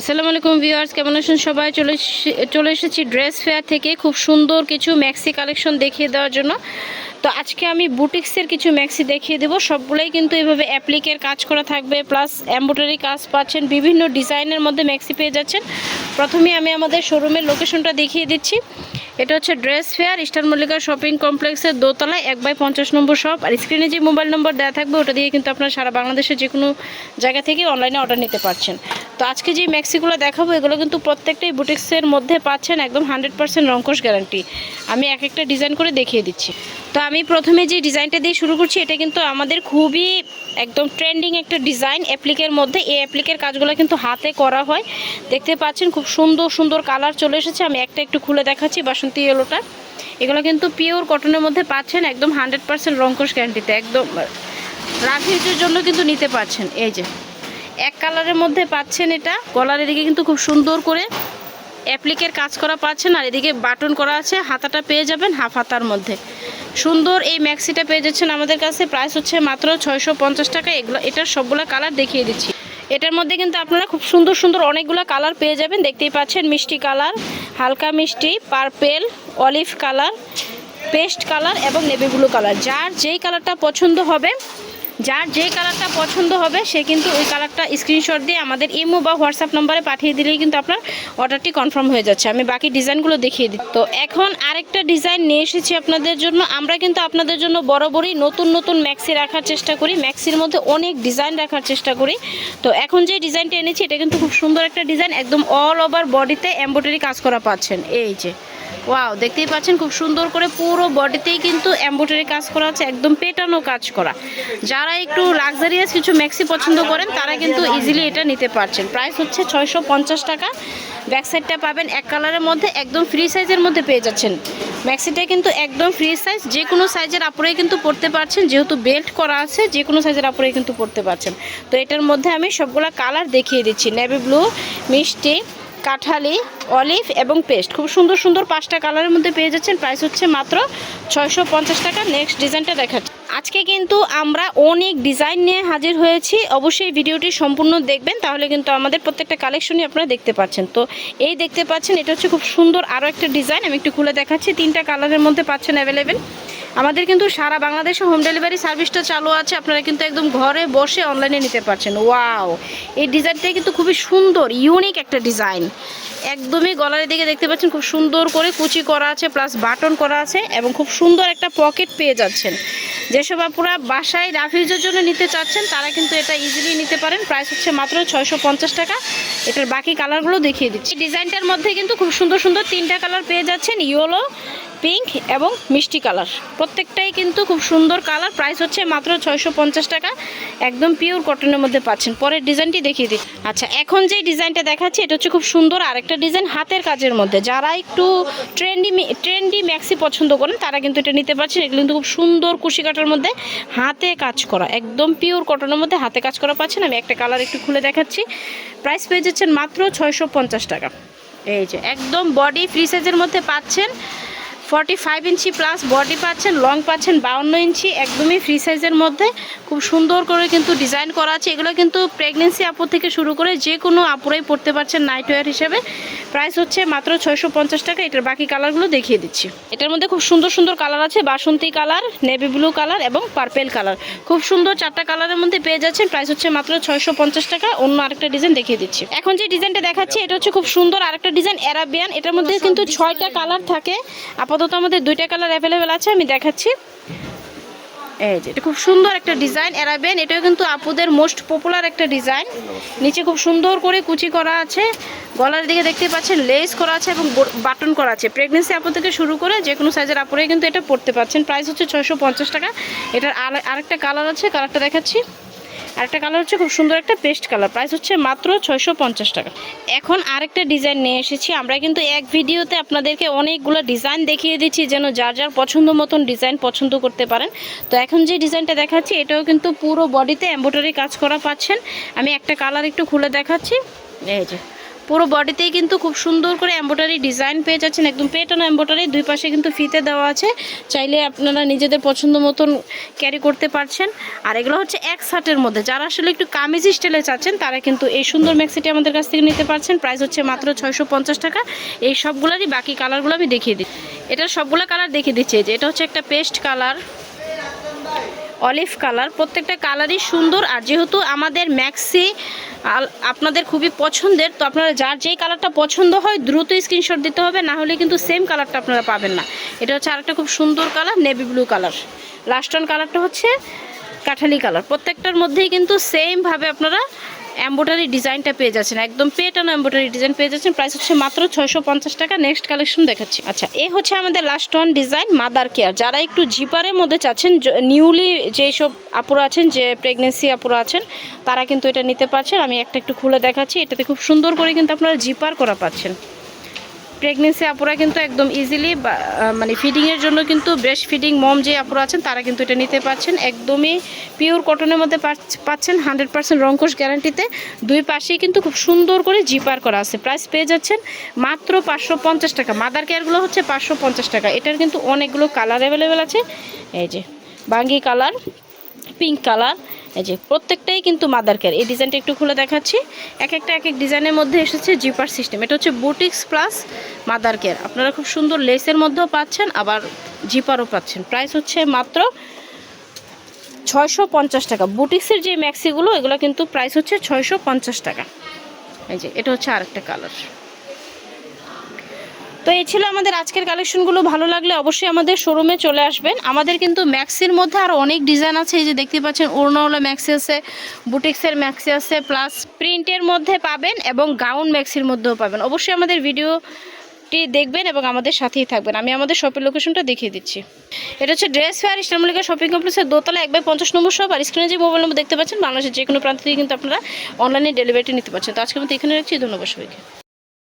আসসালামু আলাইকুম ভিউয়ার্স, কেমন আছেন সবাই? চলে চলে এসেছি ড্রেস ফেয়ার থেকে খুব সুন্দর কিছু ম্যাক্সি কালেকশন দেখিয়ে দেওয়ার জন্য। তো আজকে আমি বুটিক্সের কিছু ম্যাক্সি দেখিয়ে দেবো। সবগুলোই কিন্তু এভাবে অ্যাপ্লিকের কাজ করা থাকবে, প্লাস অ্যাম্বোটারি কাজ পাচ্ছেন, বিভিন্ন ডিজাইনের মধ্যে ম্যাক্সি পেয়ে যাচ্ছেন। প্রথমে আমি আমাদের শোরুমের লোকেশনটা দেখিয়ে দিচ্ছি। এটা হচ্ছে dress fair Easter Mallika shopping কমপ্লেক্সের দোতলায়, এক বাই পঞ্চাশ নম্বর শপ। আর স্ক্রিনে যে মোবাইল নম্বর দেওয়া থাকবে, ওটা দিয়ে কিন্তু আপনারা সারা বাংলাদেশের যে কোনো জায়গা থেকে অনলাইনে অর্ডার নিতে পারছেন। তো আজকে যে ম্যাক্সিগুলো দেখাবো, এগুলো কিন্তু প্রত্যেকটাই বুটিক্সের মধ্যে পাচ্ছেন একদম হান্ড্রেড পার্সেন্ট রঙ্কশ গ্যারান্টি আমি এক একটা ডিজাইন করে দেখিয়ে দিচ্ছি। তো আমি প্রথমে যে ডিজাইনটা দিয়ে শুরু করছি, এটা কিন্তু আমাদের খুবই একদম ট্রেন্ডিং একটা ডিজাইন অ্যাপ্লিকের মধ্যে, এই অ্যাপ্লিকের কাজগুলো কিন্তু হাতে করা হয়। দেখতে পাচ্ছেন, খুব সুন্দর সুন্দর কালার চলে এসেছে। আমি একটা একটু খুলে দেখাচ্ছি, বাসন্তী ইয়েলোটা এগুলো কিন্তু পিওর কটনের মধ্যে পাচ্ছেন একদম হান্ড্রেড পার্সেন্ট রঙ্কশ গ্যারান্টিতে একদম রাফিজের জন্য কিন্তু নিতে পারছেন এই যে, এক কালারের মধ্যে পাচ্ছেন এটা। গলার এদিকে কিন্তু খুব সুন্দর করে অ্যাপ্লিকের কাজ করা পাচ্ছেন, আর এদিকে বাটন করা আছে, হাতাটা পেয়ে যাবেন হাফ হাতার মধ্যে। সুন্দর এই ম্যাক্সিটা পেয়ে যাচ্ছেন আমাদের কাছে প্রাইস হচ্ছে মাত্র ছয়শো পঞ্চাশ টাকা। এগুলো, এটার সবগুলো কালার দেখিয়ে দিচ্ছি। এটার মধ্যে কিন্তু আপনারা খুব সুন্দর সুন্দর অনেকগুলো কালার পেয়ে যাবেন। দেখতেই পাচ্ছেন মিষ্টি কালার, হালকা মিষ্টি, purple, olive colour, paste colour এবং নেভি ব্লু কালার। যার যেই কালারটা পছন্দ হবে যার যে কালারটা পছন্দ হবে, সে কিন্তু ওই কালারটা স্ক্রিনশট দিয়ে আমাদের ইমো বা হোয়াটসঅ্যাপ নম্বরে পাঠিয়ে দিলেই কিন্তু আপনার অর্ডারটি কনফার্ম হয়ে যাচ্ছে। আমি বাকি ডিজাইনগুলো দেখিয়ে দিই। তো এখন আরেকটা ডিজাইন নিয়ে এসেছি আপনাদের জন্য। আমরা কিন্তু আপনাদের জন্য বরাবরই নতুন নতুন ম্যাক্সি রাখার চেষ্টা করি। ম্যাক্সির মধ্যে অনেক ডিজাইন রাখার চেষ্টা করি। তো এখন যে ডিজাইনটা এনেছি, এটা কিন্তু খুব সুন্দর একটা ডিজাইন একদম অল ওভার বডিতে এমব্রয়ডারি কাজ করা পাচ্ছেন। এই যে ওয়াও দেখতেই পাচ্ছেন খুব সুন্দর করে পুরো বডিতেই কিন্তু এমব্রয়ডারি কাজ করা আছে, একদম পেটানো কাজ করা। যারা একটু লাক্সারিয়াস কিছু ম্যাক্সি পছন্দ করেন, তারা কিন্তু ইজিলি এটা নিতে পারছেন। প্রাইস হচ্ছে ছয়শো পঞ্চাশ টাকা। ব্যাক সাইডটা পাবেন এক কালারের মধ্যে, একদম ফ্রি সাইজের মধ্যে পেয়ে যাচ্ছেন। ম্যাক্সিটা কিন্তু একদম ফ্রি সাইজ যে কোনো সাইজের আপুরেই কিন্তু পড়তে পারছেন, যেহেতু বেল্ট করা আছে, যে কোনো সাইজের আপুরেই কিন্তু পড়তে পারছেন। তো এটার মধ্যে আমি সবগুলা কালার দেখিয়ে দিচ্ছি নেভি ব্লু মিষ্টি কাঠালি, অলিভ এবং পেস্ট। খুব সুন্দর সুন্দর পাঁচটা কালারের মধ্যে পেয়ে যাচ্ছেন। প্রাইস হচ্ছে মাত্র ছয়শো পঞ্চাশ টাকা। নেক্সট ডিজাইনটা দেখাচ্ছি। আজকে কিন্তু আমরা অনেক ডিজাইন নিয়ে হাজির হয়েছি। অবশ্যই ভিডিওটি সম্পূর্ণ দেখবেন। তাহলে কিন্তু আমাদের প্রত্যেকটা কালেকশনই আপনারা দেখতে পাচ্ছেন। তো এই দেখতে পাচ্ছেন, এটা হচ্ছে খুব সুন্দর আরও একটা ডিজাইন। আমি একটু খুলে দেখাচ্ছি। তিনটা কালারের মধ্যে পাচ্ছেন অ্যাভেলেবেল আমাদের কিন্তু সারা বাংলাদেশে হোম ডেলিভারি সার্ভিসটা চালু আছে। আপনারা কিন্তু একদম ঘরে বসে অনলাইনে নিতে পারছেন। ওয়াও এই ডিজাইনটা কিন্তু খুবই সুন্দর ইউনিক একটা ডিজাইন একদমই গলার দিকে দেখতে পাচ্ছেন, খুব সুন্দর করে কুচি করা আছে প্লাস বাটন করা আছে এবং খুব সুন্দর একটা পকেট পেয়ে যাচ্ছেন। যেসব আপুরা বাসায় রাফিজের জন্য নিতে চাচ্ছেন, তারা কিন্তু এটা ইজিলি নিতে পারেন। প্রাইস হচ্ছে মাত্র ছয়শো পঞ্চাশ টাকা। এটার বাকি কালারগুলো দেখিয়ে দিচ্ছি। ডিজাইনটার মধ্যে কিন্তু খুব সুন্দর সুন্দর তিনটা কালার পেয়ে যাচ্ছেন ইয়েলো পিঙ্ক এবং মিষ্টি কালার। প্রত্যেকটাই কিন্তু খুব সুন্দর কালার। প্রাইস হচ্ছে মাত্র ছয়শো পঞ্চাশ টাকা। একদম পিওর কটনের মধ্যে পাচ্ছেন। পরের ডিজাইনটি দেখিয়ে দিই। আচ্ছা এখন যে ডিজাইনটা দেখাচ্ছি, এটা হচ্ছে খুব সুন্দর আরেকটা ডিজাইন হাতের কাজের মধ্যে। যারা একটু ট্রেন্ডি ট্রেন্ডি ম্যাক্সি পছন্দ করেন, তারা কিন্তু এটা নিতে পারছেন। এগুলো কিন্তু খুব সুন্দর কুশি কাটার মধ্যে হাতে কাজ করা, একদম পিওর কটনের মধ্যে হাতে কাজ করা পাচ্ছেন। আমি একটা কালার একটু খুলে দেখাচ্ছি। প্রাইস পেয়ে যাচ্ছেন মাত্র ছয়শো পঞ্চাশ টাকা। এই যে, একদম বডি ফ্রি সাইজের মধ্যে পাচ্ছেন। Forty five inch plus body পাচ্ছেন লং পাচ্ছেন বাউন্ন ইঞ্চি একদমই ফ্রি সাইজের মধ্যে। খুব সুন্দর করে কিন্তু ডিজাইন করা আছে। এগুলো কিন্তু প্রেগনেন্সি আপু থেকে শুরু করে যে কোনো আপুরাই পড়তে পারছেন নাইট ওয়্যার হিসেবে। প্রাইস হচ্ছে মাত্র ছয়শো পঞ্চাশ টাকা। এটার বাকি কালারগুলো দেখিয়ে দিচ্ছি। এটার মধ্যে খুব সুন্দর সুন্দর কালার আছে। বাসন্তী কালার নেভি ব্লু কালার এবং পার্পেল কালার খুব সুন্দর চারটা কালারের মধ্যে পেয়ে যাচ্ছেন। প্রাইস হচ্ছে মাত্র ছয়শো পঞ্চাশ টাকা। অন্য আরেকটা ডিজাইন দেখিয়ে দিচ্ছি। এখন যে ডিজাইনটা দেখাচ্ছি এটা হচ্ছে খুব সুন্দর আরেকটা ডিজাইন অ্যারাবিয়ান এটার মধ্যে কিন্তু ছয়টা কালার থাকে। আপাতত আমাদের দুইটা কালার অ্যাভেলেবেল আছে, আমি দেখাচ্ছি। এই যে, এটা খুব সুন্দর একটা ডিজাইন অ্যারাবিয়ান এটাও কিন্তু আপুদের মোস্ট পপুলার একটা ডিজাইন নিচে খুব সুন্দর করে কুচি করা আছে, গলার দিকে দেখতে পাচ্ছেন লেস করা আছে এবং বাটন করা আছে। প্রেগনেন্সি আপু থেকে শুরু করে যে কোনো সাইজের আপুরে কিন্তু এটা পড়তে পারছেন। প্রাইস হচ্ছে ছয়শো পঞ্চাশ টাকা। এটার আর- আরেকটা কালার আছে কালারটা দেখাচ্ছি। আরেকটা কালার হচ্ছে খুব সুন্দর একটা পেস্ট কালার প্রাইস হচ্ছে মাত্র ছয়শো পঞ্চাশ টাকা। এখন আরেকটা ডিজাইন নিয়ে এসেছি। আমরা কিন্তু এক ভিডিওতে আপনাদেরকে অনেকগুলো ডিজাইন দেখিয়ে দিচ্ছি, যেন যার যার পছন্দ মতন ডিজাইন পছন্দ করতে পারেন। তো এখন যে ডিজাইনটা দেখাচ্ছি, এটাও কিন্তু পুরো বডিতে এম্ব্রয়ডারি কাজ করা পাচ্ছেন। আমি একটা কালার একটু খুলে দেখাচ্ছি। এই যে। পুরো বডিতেই কিন্তু খুব সুন্দর করে এম্ব্রয়ডারি ডিজাইন পেয়ে যাচ্ছেন। একদম পেটানো এম্ব্রয়ডারি দুই পাশে কিন্তু ফিতে দেওয়া আছে। চাইলে আপনারা নিজেদের পছন্দ মতন ক্যারি করতে পারছেন। আর এগুলো হচ্ছে এক শার্টের মধ্যে। যারা আসলে একটু কামিজ স্টাইলে চাচ্ছেন, তারা কিন্তু এই সুন্দর ম্যাক্সিটি আমাদের কাছ থেকে নিতে পারছেন। প্রাইস হচ্ছে মাত্র ছয়শো পঞ্চাশ টাকা। এই সবগুলোরই বাকি কালারগুলো আমি দেখিয়ে দিই। এটা সবগুলো কালার দেখিয়ে দিচ্ছি। যে এটা হচ্ছে একটা পেস্ট কালার অলিভ কালার। প্রত্যেকটা কালারই সুন্দর আর যেহেতু আমাদের ম্যাক্সি আপনাদের খুবই পছন্দের, তো আপনারা যার যেই কালারটা পছন্দ হয় দ্রুত স্ক্রিনশট দিতে হবে, না হলে কিন্তু সেম কালারটা আপনারা পাবেন না। এটা হচ্ছে আরেকটা খুব সুন্দর কালার, নেভি ব্লু কালার। লাস্টন কালারটা হচ্ছে কাঠালি কালার। প্রত্যেকটার মধ্যেই কিন্তু সেমভাবে আপনারা এম্ব্রয়ডারি ডিজাইনটা পেয়ে যাচ্ছেন, একদম পেটানো এম্ব্রয়ডারি ডিজাইন পেয়ে যাচ্ছেন। প্রাইস হচ্ছে মাত্র ছয়শো পঞ্চাশ টাকা। নেক্সট কালেকশন দেখাচ্ছি। আচ্ছা এ হচ্ছে আমাদের last one design mother care যারা একটু জিপারের মধ্যে চাচ্ছেন নিউলি যেসব আপুরা আছেন, যে প্রেগনেন্সি আপুরা আছেন, তারা কিন্তু এটা নিতে পারছেন। আমি একটা একটু খুলে দেখাচ্ছি। এটাতে খুব সুন্দর করে কিন্তু আপনারা জিপার করা পাচ্ছেন। প্রেগনেন্সি আপুরা কিন্তু একদম ইজিলি মানে ফিডিংয়ের জন্য কিন্তু ব্রেস্ট ফিডিং মম যে আপুরা আছেন, তারা কিন্তু এটা নিতে পারছেন। একদমই পিওর কটনের মধ্যে পাচ্ছ- পাচ্ছেন হান্ড্রেড পার্সেন্ট রঙ্কশ গ্যারান্টিতে দুই পাশেই কিন্তু খুব সুন্দর করে জিপার করা আছে। প্রাইস পেয়ে যাচ্ছেন মাত্র পাঁচশো পঞ্চাশ টাকা। মাদার কেয়ারগুলো হচ্ছে পাঁচশো পঞ্চাশ টাকা। এটার কিন্তু অনেকগুলো কালার অ্যাভেলেবেল আছে। এই যে বাঙ্গি কালার পিঙ্ক কালার। এই যে প্রত্যেকটাই কিন্তু মাদার কেয়ার এই ডিজাইনটা একটু খুলে দেখাচ্ছি। এক একটা এক এক ডিজাইনের মধ্যে এসেছে জিপার সিস্টেম এটা হচ্ছে বুটিক্স প্লাস মাদার কেয়ার আপনারা খুব সুন্দর লেসের মধ্যেও পাচ্ছেন, আবার জিপারও পাচ্ছেন। প্রাইস হচ্ছে মাত্র ছয়শো পঞ্চাশ টাকা। বুটিক্সের যে ম্যাক্সিগুলো এগুলো কিন্তু প্রাইস হচ্ছে ছয়শো পঞ্চাশ টাকা। এই যে, এটা হচ্ছে আরেকটা কালার তো এই ছিল আমাদের আজকের কালেকশনগুলো ভালো লাগলে অবশ্যই আমাদের শোরুমে চলে আসবেন। আমাদের কিন্তু ম্যাক্সির মধ্যে আরও অনেক ডিজাইন আছে। এই যে দেখতে পাচ্ছেন ওড়নাওয়ালা ম্যাক্সি আছে বুটিক্সের ম্যাক্সি আছে প্লাস প্রিন্টের মধ্যে পাবেন এবং গাউন ম্যাক্সির মধ্যেও পাবেন। অবশ্যই আমাদের ভিডিওটি দেখবেন এবং আমাদের সাথেই থাকবেন। আমি আমাদের শপের লোকেশনটা দেখিয়ে দিচ্ছি। এটা হচ্ছে ড্রেস ফেয়ার ইসলামলিকা শপিং কমপ্লেক্সের দোতলা, এক বাই পঞ্চাশ নম্বর সব আর স্ক্রিনে যে মোবাইল নম্বর দেখতে পাচ্ছেন, বাংলাদেশের যে কোনো প্রান্ত থেকে কিন্তু আপনারা অনলাইনে ডেলিভারিটি নিতে পারছেন। তো আজকে মতো এখানে রাখছি। ধন্যবাদ সবাইকে।